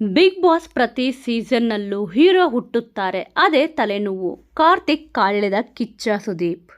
Big boss ಪ್ರತಿ ಸೀಸನ್ನಲ್ಲೂ hero ಹುಟ್ಟುತ್ತಾರೆ. ಅದೇ ತಲೆನೋವು. ಕಾರ್ತಿಕ್ ಕಾಳೆದ ಕಿಚ್ಚ ಸುದೀಪ್.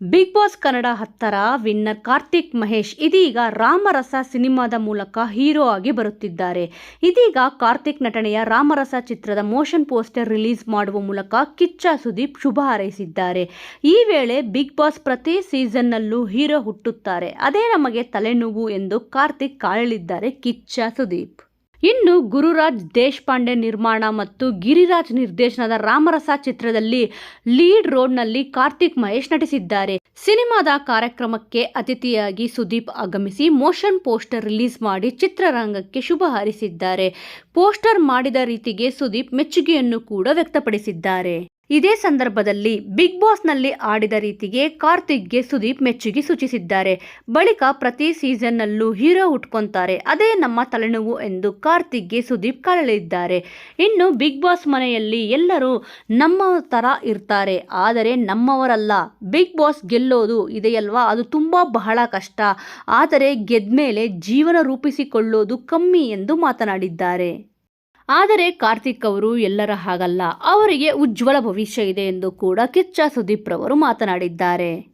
ಬಿಗ್ ಬಾಸ್ ಕನ್ನಡ ಹತ್ತರ ವಿನ್ನರ್ ಕಾರ್ತಿಕ್ ಮಹೇಶ್ ಇದೀಗ ರಾಮರಸ ಸಿನಿಮಾದ ಮೂಲಕ ಹೀರೋ ಆಗಿ ಬರುತ್ತಿದ್ದಾರೆ. ಇದೀಗ ಕಾರ್ತಿಕ್ ನಟನೆಯ ರಾಮರಸ ಚಿತ್ರದ ಮೋಷನ್ ಪೋಸ್ಟರ್ ರಿಲೀಸ್ ಮಾಡುವ ಮೂಲಕ ಕಿಚ್ಚ ಸುದೀಪ್ ಶುಭ ಹಾರೈಸಿದ್ದಾರೆ. ಈ ವೇಳೆ ಬಿಗ್ ಬಾಸ್ ಪ್ರತಿ ಸೀಸನ್ನಲ್ಲೂ ಹೀರೋ ಹುಟ್ಟುತ್ತಾರೆ. ಅದೇ ನಮಗೆ ತಲೆನೋವು ಎಂದು ಕಾರ್ತಿಕ್ ಕಾಳಲಿದ್ದಾರೆ ಕಿಚ್ಚ ಸುದೀಪ್. ಇನ್ನು ಗುರುರಾಜ್ ದೇಶಪಾಂಡೆ ನಿರ್ಮಾಣ ಮತ್ತು ಗಿರಿರಾಜ್ ನಿರ್ದೇಶನದ ರಾಮರಸ ಚಿತ್ರದಲ್ಲಿ ಲೀಡ್ ರೋಡ್ನಲ್ಲಿ ಕಾರ್ತಿಕ್ ಮಹೇಶ್ ನಟಿಸಿದ್ದಾರೆ. ಸಿನಿಮಾದ ಕಾರ್ಯಕ್ರಮಕ್ಕೆ ಅತಿಥಿಯಾಗಿ ಸುದೀಪ್ ಆಗಮಿಸಿ ಮೋಷನ್ ಪೋಸ್ಟರ್ ರಿಲೀಸ್ ಮಾಡಿ ಚಿತ್ರರಂಗಕ್ಕೆ ಶುಭ ಹಾರಿಸಿದ್ದಾರೆ. ಪೋಸ್ಟರ್ ಮಾಡಿದ ರೀತಿಗೆ ಸುದೀಪ್ ಮೆಚ್ಚುಗೆಯನ್ನು ಕೂಡ ವ್ಯಕ್ತಪಡಿಸಿದ್ದಾರೆ. ಇದೇ ಸಂದರ್ಭದಲ್ಲಿ ಬಿಗ್ ಬಾಸ್ನಲ್ಲಿ ಆಡಿದ ರೀತಿಗೆ ಕಾರ್ತಿಕ್ಗೆ ಸುದೀಪ್ ಮೆಚ್ಚುಗೆ ಸೂಚಿಸಿದ್ದಾರೆ. ಬಳಿಕ ಪ್ರತಿ ಸೀಸನ್ನಲ್ಲೂ ಹೀರೋ ಉಟ್ಕೊಂತಾರೆ. ಅದೇ ನಮ್ಮ ತಲೆನೋವು ಎಂದು ಕಾರ್ತಿಕ್ಗೆ ಸುದೀಪ್ ಕಳಲಿದ್ದಾರೆ ಇನ್ನು ಬಿಗ್ ಬಾಸ್ ಮನೆಯಲ್ಲಿ ಎಲ್ಲರೂ ನಮ್ಮ ಥರ ಇರ್ತಾರೆ. ಆದರೆ ನಮ್ಮವರಲ್ಲ. ಬಿಗ್ ಬಾಸ್ ಗೆಲ್ಲೋದು ಇದೆಯಲ್ವಾ? ಅದು ತುಂಬ ಬಹಳ ಕಷ್ಟ. ಆದರೆ ಗೆದ್ಮೇಲೆ ಜೀವನ ರೂಪಿಸಿಕೊಳ್ಳೋದು ಕಮ್ಮಿ ಎಂದು ಮಾತನಾಡಿದ್ದಾರೆ. ಆದರೆ ಕಾರ್ತಿಕ್ ಅವರು ಎಲ್ಲರ ಹಾಗಲ್ಲ, ಅವರಿಗೆ ಉಜ್ವಲ ಭವಿಷ್ಯ ಇದೆ ಎಂದು ಕೂಡ ಕಿಚ್ಚ ಸುದೀಪ್ ರವರು ಮಾತನಾಡಿದ್ದಾರೆ.